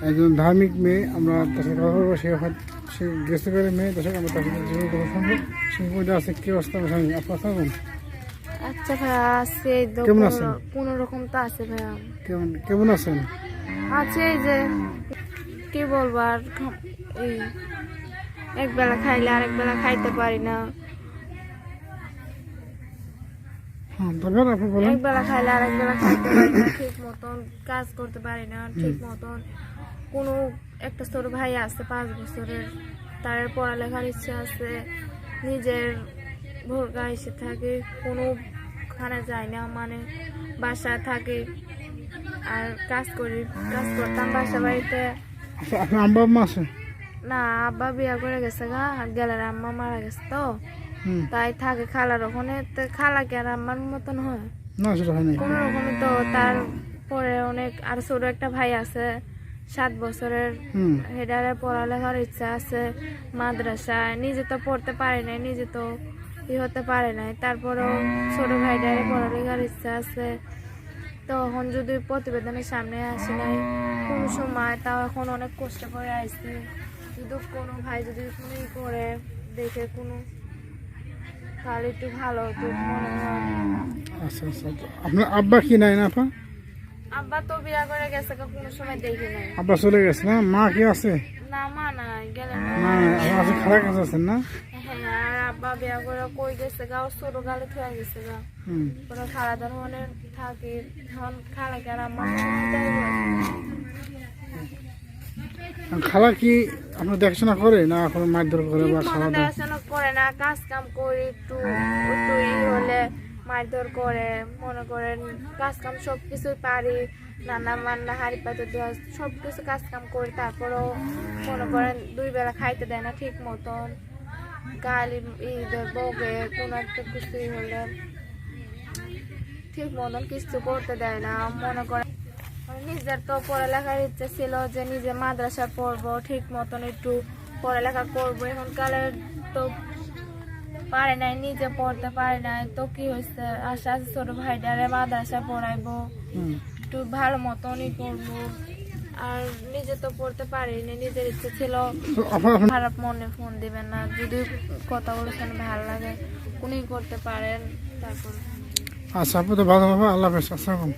একজন ধার্মিক মেয়ে আমরা তার সাথে কথা বলব সে সে গেস্ট করে মেয়ে তার সাথে আমরা তার সাথে কথা শুনব। সেই মধ্যে আছে কি অবস্থা আমরা জানি আপনার থাকুন আচ্ছা ভাইয়া আছে কেমন কোনো- আছেন? কোনো রকম তো আছে ভাইয়া। কেমন কেমন আছেন? আছে এই যে কি বলব আর এই এক বেলা খাইলে আরেক বেলা খাইতে পারি না। হ্যাঁ আপনি বলেন। এক খাইলে আরেক বেলা খাইতে পারি না ঠিক মতন কাজ করতে পারি না ঠিক মতন। কোনো একটা ছোট ভাই আছে পাঁচ বছরের তার পড়ালেখার ইচ্ছা আছে নিজের ভোরগা এসে থাকে কোনো খানা যায় না মানে বাসায় থাকে আর কাজ করি কাজ করতাম বাসা বাড়িতে। আচ্ছা আম্মা আছে? না আব্বা বিয়া করে গেছে গা আর গেলের আম্মা মারা গেছে তো। তাই থাকে খালার ওখানে তো খালা কি আর আমার মতন হয়? না সেটা হয় কোনো রকমই তো তার পরে অনেক আর ছোট একটা ভাই আছে সাত বছরের। হেডারে পড়ালেখার ইচ্ছা আছে মাদ্রাসায়। নিজে তো পড়তে পারে নাই নিজে তো ই হতে পারে নাই। তারপরেও ছোট ভাইটারে পড়ালেখার ইচ্ছা আছে। তখন যদি প্রতিবেদনের সামনে আসি নাই কোনো সময় তাও এখন অনেক কষ্ট করে আসছি যদি কোনো ভাই যদি কোনো করে দেখে কোনো তাহলে একটু ভালো হতো মনে হয়। আচ্ছা আচ্ছা আপনার আব্বা কি নাই না আপা? আব্বা তো বিয়া করে গেছে কোনো সময় দেখি নাই। আব্বা চলে গেছে না? মা কি আছে? না মা নাই গেলে না আছে খারাপ কাছে আছেন না? হ্যাঁ আর আব্বা বিয়া করে কই গেছে গা? ছোট গালে থয়ে গেছে গা। ওরা খালা ধরনের থাকে এখন খালাকে আর খালা কি আপনার দেখাশোনা করে না এখন মারধর করে বা খাওয়া দাওয়া? করে না কাজ কাম করে একটু একটু ই হলে মারধর করে, মনে করেন কাজ কাম সব কিছুই পারি, রান্না বান্না, হাড়ি পাতে দেওয়া সব কিছু কাজ কাম করি, তারপরেও মনে করেন দুই বেলা খাইতে দেয় না ঠিক মতন। গালি ঈদের বগে কোনো একটা কিছুই হলে ঠিক মতন কিছু করতে দেয় না, মনে করেন। মানে নিজের তো পড়ালেখার ইচ্ছে ছিল যে নিজে মাদ্রাসা পড়ব, ঠিক মতন একটু পড়ালেখা করব। এখনকালে তো পারে নাই নিজে পড়তে পারে নাই। তো কি হয়েছে আশা আছে ছোট ভাইটারে মাদ্রাসা পড়াইবো। একটু ভালো মতনই করব আর নিজে তো পড়তে পারিনি নিজের ইচ্ছে ছিল। খারাপ মনে ফোন দিবেন না। যদি কথা বলেছেন ভালো লাগে উনি করতে পারেন তারপর। আচ্ছা ভালো হবে আল্লাহ হাফেজ আসসালাম